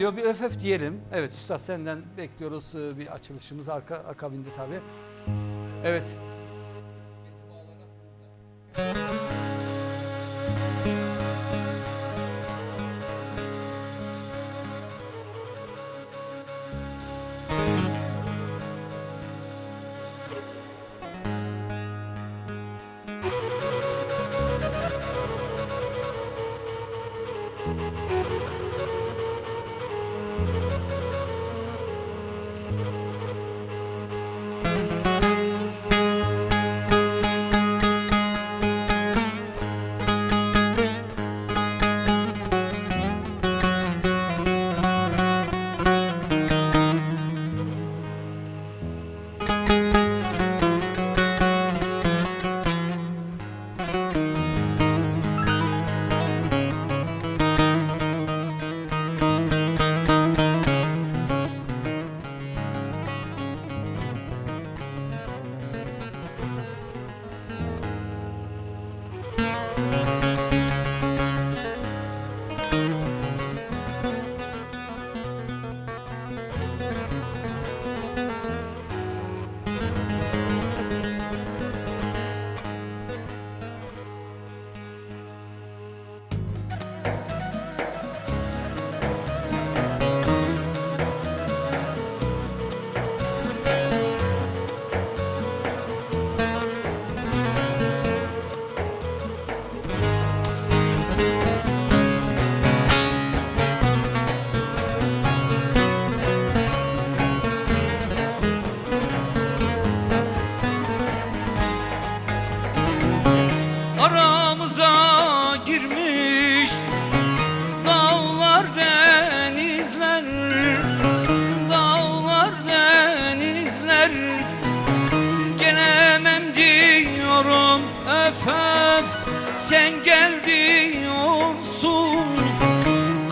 Diyor bir öf diyelim. Evet Üstad senden bekliyoruz Ee, bir açılışımız arka, akabinde tabii. Evet.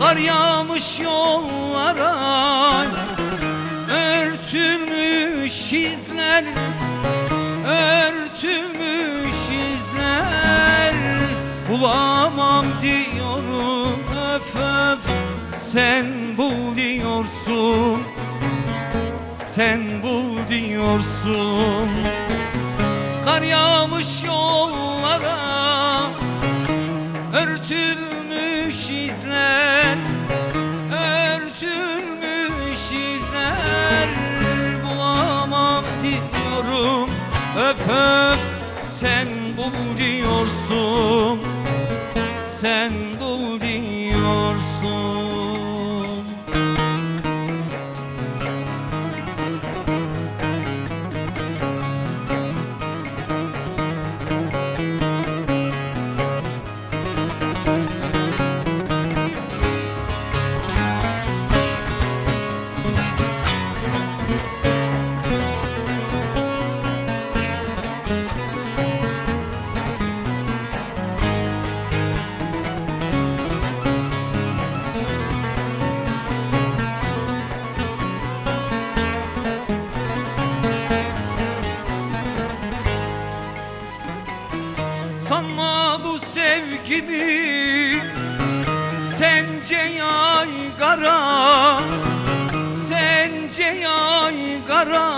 Kar yağmış yollara Örtülmüş izler Örtülmüş izler. Bulamam diyorum öf öf Sen bul diyorsun Sen bul diyorsun. Kar yağmış yollara Örtülmüş izler Örtülmüş izler Bulamam diyorum. Öp öp sen bul diyorsun. Sen Sanma bu sevgimi Sence yaygara Sence yaygara.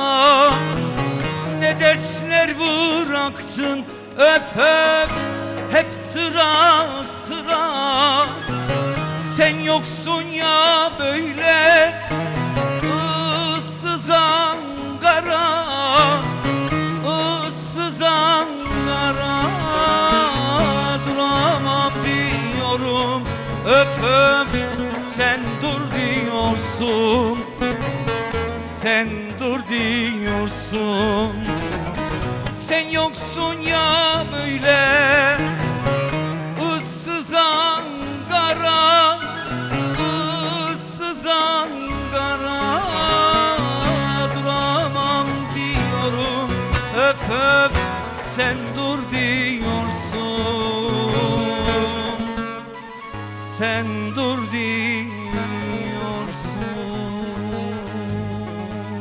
Ne dersler bıraktın Öp öp hep sıra sıra. Sen yoksun öf öf Sen dur diyorsun. Sen dur diyorsun. Sen yoksun ya böyle. Issız Ankara ıssız Ankara Duramam diyorum. Öf öf sen dur diyorsun Sen dur diyorsun